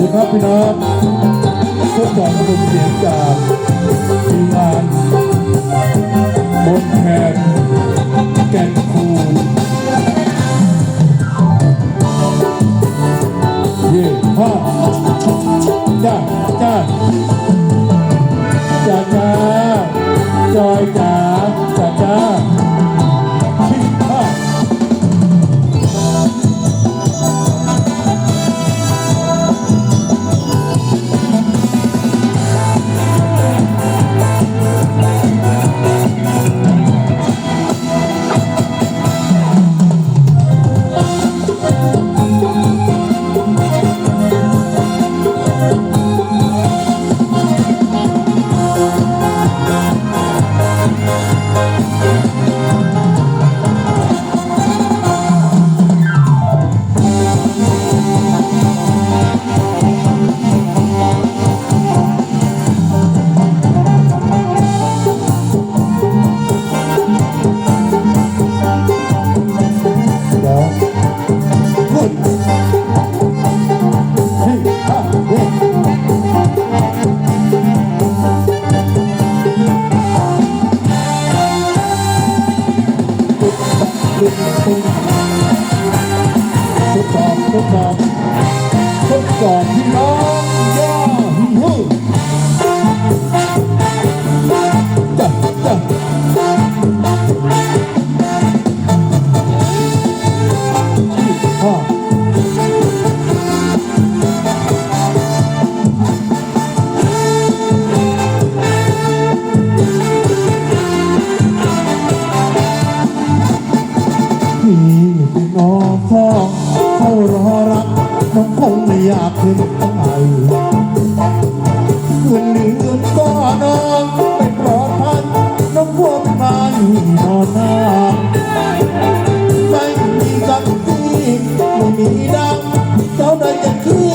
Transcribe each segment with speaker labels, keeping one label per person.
Speaker 1: ดีครับพี่น้องพบกับกลุ่เสียงจากทีมงานบนแคนแก่นคูเย่ห้าจ้าจ้าจ้าจ้าจอยจ้า ทุกดอกทุกดอก ขึ้นไปคืนนี้เงินก็นอนไม่ปลอดภัยน้องพวกนายนอนหน้าไม่มีสักทีไม่มีดังเจ้าได้จะคืน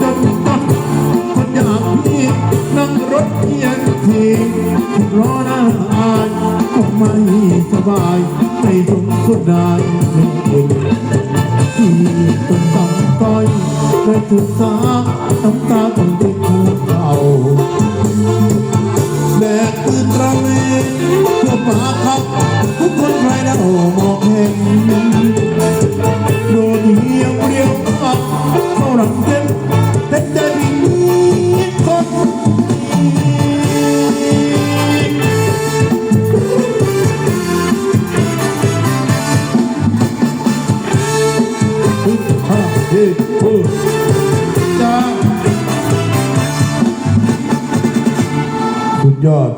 Speaker 1: จนต้องคนอย่างพี่นั่งรถเพียงทีรอหน้าอายก็ไม่สบายไม่สมคนได้เองที่ต้องต้องต้อยเคยศึกษาน้ำตาต้องติดหัวเข่าแบกปืนระเวนเพื่อมาขับทุกคนใครเล่ามองเห็น สุดยอด